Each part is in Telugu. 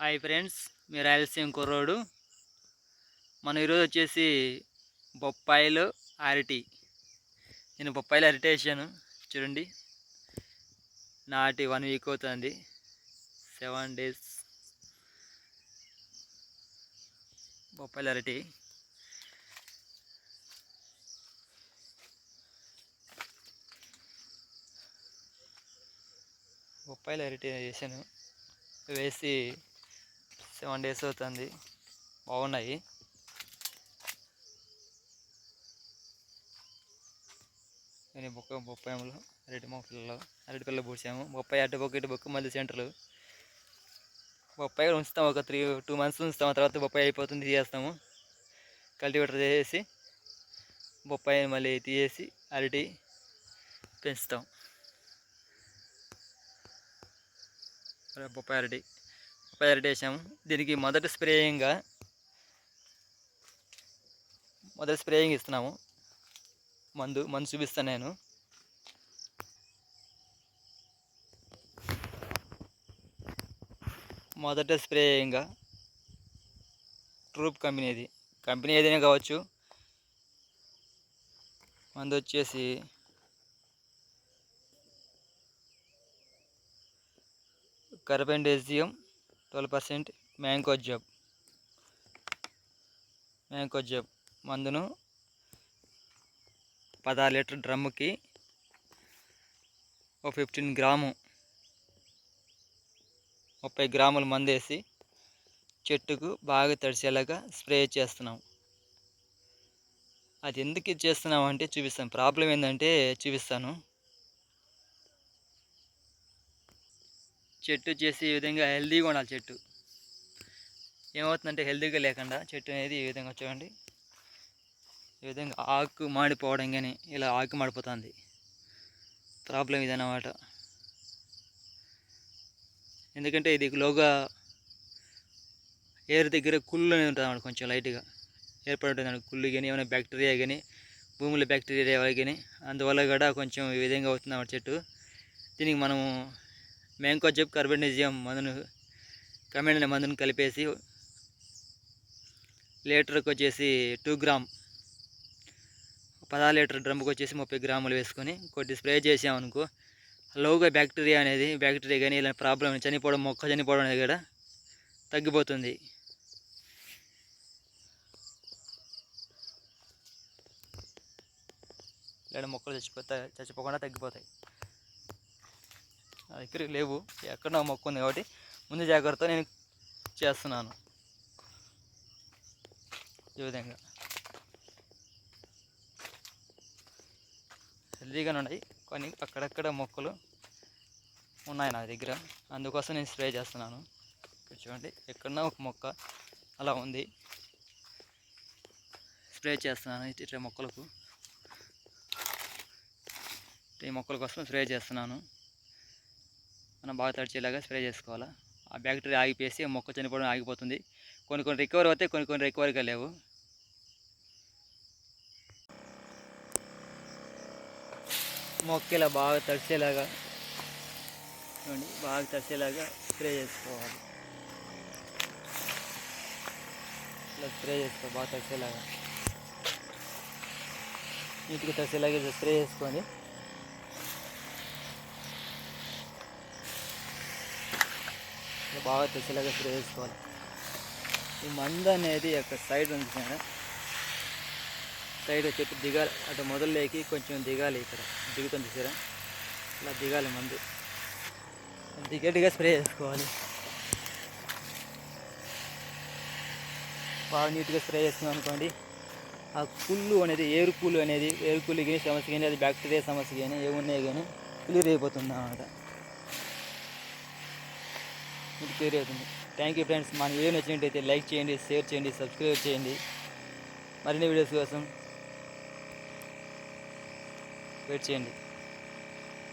హాయ్ ఫ్రెండ్స్ మీ రాయలసీమ కుర్రోడు. మనం ఈరోజు వచ్చేసి బొప్పాయిలు అరటి. నేను బొప్పాయిలు అరటి వేసాను చూడండి. నాటి వన్ వీక్ అవుతుంది. Seven days. బొప్పాయిలు అరటి. బొప్పాయిలు అరటి వేసాను. వేసి సెవెన్ డేస్ అవుతుంది. బాగున్నాయి. నేను బొక్క బొప్పాయంలో అరటి మొక్కలలో అరటి పిల్ల పూసాము బొప్పాయి అటు బొక్క ఇటు బొక్క మళ్ళీ సెంటర్లు బొప్పాయి ఉంచుతాం ఒక త్రీ టూ మంత్స్ ఉంచుతాం తర్వాత బొప్పాయి అయిపోతుంది తీసేస్తాము. కల్టివేటర్ చేసి బొప్పాయి మళ్ళీ తీసేసి అరటి పెంచుతాం. బొప్పాయి అరటి. పెరటేసాము దీనికి మొదటి స్ప్రేయింగ్గా మొదటి స్ప్రేయింగ్ ఇస్తున్నాము. మందు మందు చూపిస్తాను నేను. మొదట స్ప్రేయింగ్గా ట్రూప్ కంపెనీది కంపెనీ ఏదైనా కావచ్చు. మందు వచ్చేసి కార్బెండేజియం ట్వెల్వ్ పర్సెంట్ మ్యాంకో జబ్. మ్యాంకో జబ్ మందును పదహారు లీటర్ డ్రమ్ముకి ఒక ఫిఫ్టీన్ గ్రాము ముప్పై గ్రాముల మందు వేసి చెట్టుకు బాగా తడిసేలాగా స్ప్రే చేస్తున్నాం. అది ఎందుకు ఇది చేస్తున్నాం అంటే చూపిస్తాను. ప్రాబ్లం ఏంటంటే చూపిస్తాను. చెట్టు చేసి ఈ విధంగా హెల్దీగా ఉండాలి చెట్టు. ఏమవుతుందంటే హెల్దీగా లేకుండా చెట్టు అనేది ఈ విధంగా చూడండి. ఈ విధంగా ఆకు మాడిపోవడం కానీ ఇలా ఆకు మాడిపోతుంది. ప్రాబ్లం ఇదన్నమాట ఎందుకంటే ఇది లోగా ఎయిర్ దగ్గర కుళ్ళు అనేది ఉంటుంది అన్నమాట కొంచెం లైట్గా ఏర్పడి ఉంటుంది కుళ్ళు కానీ ఏమైనా బ్యాక్టీరియా కానీ భూమిలో బ్యాక్టీరియా కానీ అందువల్ల కూడా కొంచెం ఈ విధంగా అవుతుంది అన్నమాట చెట్టు. దీనికి మనము మ్యాంకో జబ్ కార్బనిజియం మందును కమెండిన మందును కలిపేసి లీటర్కి వచ్చేసి టూ గ్రామ్ పదహారు లీటర్ డ్రమ్కి వచ్చేసి ముప్పై గ్రాములు వేసుకొని కొద్ది స్ప్రే చేసామనుకో లోగా బ్యాక్టీరియా అనేది బ్యాక్టీరియా కానీ ఇలా ప్రాబ్లం చనిపోవడం మొక్క చనిపోవడం అనేది కూడా తగ్గిపోతుంది. లేదా మొక్కలు చచ్చిపోతాయి చచ్చిపోకుండా తగ్గిపోతాయి. నా దగ్గర లేవు. ఎక్కడో మొక్క ఉంది కాబట్టి ముందు జాగ్రత్త నేను చేస్తున్నాను. ఈ విధంగా. హెల్దీగానే ఉన్నాయి. కొన్ని అక్కడక్కడ మొక్కలు ఉన్నాయి నా దగ్గర. అందుకోసం నేను స్ప్రే చేస్తున్నాను. చూడండి ఎక్కడన్నా ఒక మొక్క అలా ఉంది. స్ప్రే చేస్తున్నాను ఇట్లా మొక్కలకు. ఈ మొక్కల కోసం స్ప్రే చేస్తున్నాను. మనం బాగా తడిచేలాగా స్ప్రే చేసుకోవాలా? ఆ బ్యాక్టీరియా ఆగిపోసి మొక్క చనిపోవడం ఆగిపోతుంది. కొన్ని కొన్ని రికవర్ అవుతాయి కొన్ని కొన్ని రికవరీగా లేవు. మొక్క ఇలా బాగా తడిచేలాగా చూడండి బాగా తడిచేలాగా స్ప్రే చేసుకోవాలి. ఇలా స్ప్రే చేసుకో బాగా తడిచేలాగా. నీట్గా తడిచేలాగా స్ప్రే చేసుకొని బాగా తెచ్చేలాగా స్ప్రే చేసుకోవాలి. ఈ మందు అనేది ఒక సైడ్ ఉంది సార్ సైడ్ వచ్చేసి దిగాలి. అటు మొదలులేకి కొంచెం దిగాలి ఇక్కడ. దిగుతుంది సరే ఇలా దిగాలి మందు. దిగేట్టుగా స్ప్రే చేసుకోవాలి. బాగా నీట్గా స్ప్రే చేస్తున్నాం అనుకోండి. ఆ కుళ్ళు అనేది ఏరుకులు అనేది ఏరుకులు కానీ సమస్య కానీ అది బ్యాక్టీరియా సమస్య కానీ ఏమున్నాయి కానీ క్లియర్ అయిపోతుంది అన్నమాట. మీకు క్లియర్ అవుతుంది. థ్యాంక్ యూ ఫ్రెండ్స్ మన వీడియో నచ్చినట్టయితే లైక్ చేయండి షేర్ చేయండి సబ్స్క్రైబ్ చేయండి. మరిన్ని వీడియోస్ కోసం వెయిట్ చేయండి.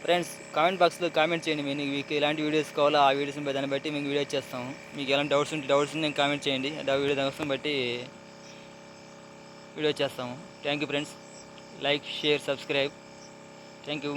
ఫ్రెండ్స్ కామెంట్ బాక్స్లో కామెంట్ చేయండి. మీకు మీకు ఎలాంటి వీడియోస్ కావాలో ఆ వీడియోస్ దాన్ని బట్టి మేము వీడియో చేస్తాము. మీకు ఎలాంటి డౌట్స్ ఉంటే డౌట్స్ నేను కామెంట్ చేయండి. ఆ వీడియో దాని బట్టి వీడియో చేస్తాము. Thank you friends like share subscribe thank you